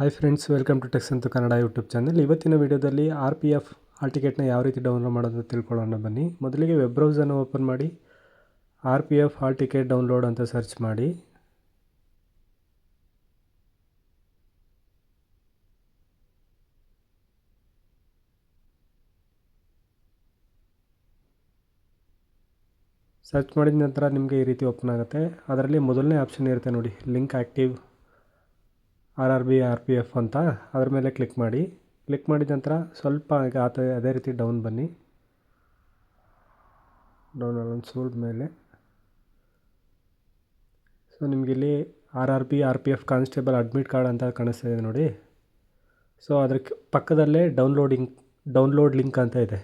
Hi friends welcome to techs ಅಂತ Kannada YouTube channel ಇವತ್ತಿನ ವಿಡಿಯೋದಲ್ಲಿ ಆರ್ ಪಿ ಎಫ್ ಹಾಲ್ ಟಿಕೆಟ್ನ ಯಾವ ರೀತಿ ಡೌನ್ಲೋಡ್ ಮಾಡೋದು ತಿಳ್ಕೊಳ್ಳೋಣ ಬನ್ನಿ. ಮೊದಲಿಗೆ ವೆಬ್ ಬ್ರೌಸನ್ನು ಓಪನ್ ಮಾಡಿ. R P F hall ticket download ಅಂತ ಸರ್ಚ್ ಮಾಡಿ. ಸರ್ಚ್ ಮಾಡಿದ ನಂತರ ನಿಮಗೆ ಈ ರೀತಿ ಓಪನ್ ಆಗುತ್ತೆ. ಅದರಲ್ಲಿ ಮೊದಲನೇ ಆಪ್ಷನ್ ಇರುತ್ತೆ ನೋಡಿ link active R R B R P F ಅಂತ ಅದ್ರ ಮೇಲೆ ಕ್ಲಿಕ್ ಮಾಡಿ. ಕ್ಲಿಕ್ ಮಾಡಿದ ನಂತರ ಸ್ವಲ್ಪ ಆತ ಅದೇ ರೀತಿ ಡೌನ್ ಬನ್ನಿ. ಡೌನ್ ಒಂದು ಸ್ವಲ್ಪ ಮೇಲೆ. So ನಿಮಗಿಲ್ಲಿ R R B R P F constable admit card ಅಂತ ಕಾಣಿಸ್ತಾ ಇದೆ ನೋಡಿ. ಸೊ ಅದ್ರ ಪಕ್ಕದಲ್ಲೇ ಡೌನ್ಲೋಡಿಂಗ್ ಡೌನ್ಲೋಡ್ ಲಿಂಕ್ ಅಂತ ಇದೆ.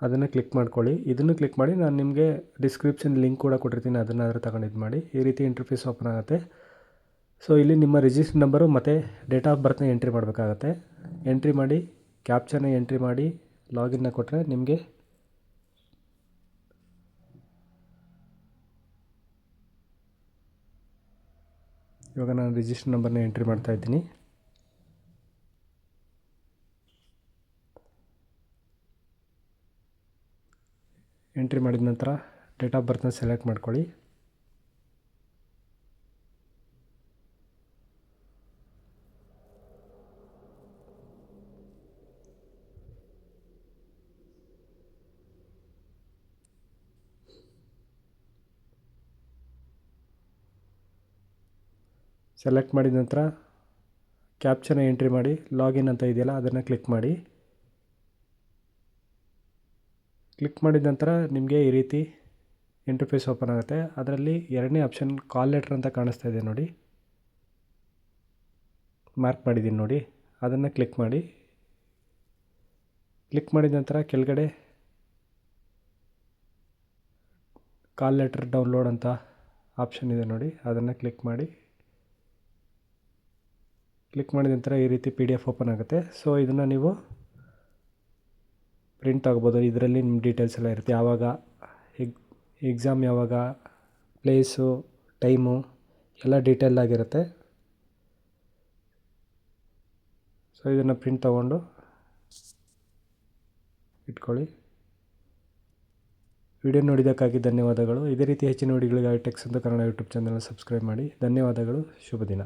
ಅದನ್ನು ಕ್ಲಿಕ್ ಮಾಡ್ಕೊಳ್ಳಿ. ಇದನ್ನು ಕ್ಲಿಕ್ ಮಾಡಿ, ನಾನು ನಿಮಗೆ ಡಿಸ್ಕ್ರಿಪ್ಷನ್ ಲಿಂಕ್ ಕೂಡ ಕೊಟ್ಟಿರ್ತೀನಿ. ಅದನ್ನು ಅದರ ತಗೊಂಡು ಮಾಡಿ. ಈ ರೀತಿ ಇಂಟರ್ಫೇಸ್ ಓಪನ್ ಆಗುತ್ತೆ. ಸೊ ಇಲ್ಲಿ ನಿಮ್ಮ ರಿಜಿಸ್ಟರ್ ನಂಬರು ಮತ್ತು ಡೇಟ್ ಆಫ್ ಬರ್ತ್ನ ಎಂಟ್ರಿ ಮಾಡಬೇಕಾಗತ್ತೆ. ಎಂಟ್ರಿ ಮಾಡಿ ಕ್ಯಾಪ್ಚನ್ನ ಎಂಟ್ರಿ ಮಾಡಿ ಲಾಗಿನ್ನ ಕೊಟ್ಟರೆ ನಿಮಗೆ ಇವಾಗ ನಾನು ರಿಜಿಸ್ಟರ್ ನಂಬರ್ನ ಎಂಟ್ರಿ ಮಾಡ್ತಾ ಇದ್ದೀನಿ. ಎಂಟ್ರಿ ಮಾಡಿದ ನಂತರ ಡೇಟ್ ಆಫ್ ಬರ್ತ್ನ ಸೆಲೆಕ್ಟ್ ಮಾಡ್ಕೊಳ್ಳಿ. ಸೆಲೆಕ್ಟ್ ಮಾಡಿದ ನಂತರ ಕ್ಯಾಪ್ಚರ್ನ ಎಂಟ್ರಿ ಮಾಡಿ ಲಾಗಿನ್ ಅಂತ ಇದೆಯಲ್ಲ, ಅದನ್ನು ಕ್ಲಿಕ್ ಮಾಡಿ. ಕ್ಲಿಕ್ ಮಾಡಿದ ನಂತರ ನಿಮಗೆ ಈ ರೀತಿ ಇಂಟರ್ಫೇಸ್ ಓಪನ್ ಆಗುತ್ತೆ. ಅದರಲ್ಲಿ ಎರಡನೇ ಆಪ್ಷನ್ ಕಾಲ್ ಲೆಟ್ರ್ ಅಂತ ಕಾಣಿಸ್ತಾ ಇದೆ ನೋಡಿ. ಮಾರ್ಕ್ ಮಾಡಿದ್ದೀನಿ ನೋಡಿ. ಅದನ್ನು ಕ್ಲಿಕ್ ಮಾಡಿ. ಕ್ಲಿಕ್ ಮಾಡಿದ ನಂತರ ಕೆಳಗಡೆ ಕಾಲ್ ಲೆಟ್ರ್ ಡೌನ್ಲೋಡ್ ಅಂತ ಆಪ್ಷನ್ ಇದೆ ನೋಡಿ. ಅದನ್ನು ಕ್ಲಿಕ್ ಮಾಡಿ. ಕ್ಲಿಕ್ ಮಾಡಿದ ನಂತರ ಈ ರೀತಿ ಪಿ ಡಿ ಎಫ್ ಓಪನ್ ಆಗುತ್ತೆ. ಸೊ ಇದನ್ನು ನೀವು ಪ್ರಿಂಟ್ ಆಗ್ಬೋದು. ಇದರಲ್ಲಿ ನಿಮ್ಮ ಡೀಟೇಲ್ಸ್ ಎಲ್ಲ ಇರುತ್ತೆ. ಯಾವಾಗ ಎಕ್ಸಾಮ್ ಯಾವಾಗ ಪ್ಲೇಸು ಟೈಮು ಎಲ್ಲ ಡೀಟೇಲ್ ಆಗಿರುತ್ತೆ. ಸೊ ಇದನ್ನು ಪ್ರಿಂಟ್ ತೊಗೊಂಡು ಇಟ್ಕೊಳ್ಳಿ. ವಿಡಿಯೋ ನೋಡಿದ್ದಕ್ಕಾಗಿ ಧನ್ಯವಾದಗಳು. ಇದೇ ರೀತಿ ಹೆಚ್ಚಿನ ವಿಡಿಯೋಗಳಿಗಾಗಿ ಟೆಕ್ಸ್ ಅಂತ ಕನ್ನಡ ಯೂಟ್ಯೂಬ್ ಚಾನಲ್ ಸಬ್ಸ್ಕ್ರೈಬ್ ಮಾಡಿ. ಧನ್ಯವಾದಗಳು. ಶುಭ ದಿನ.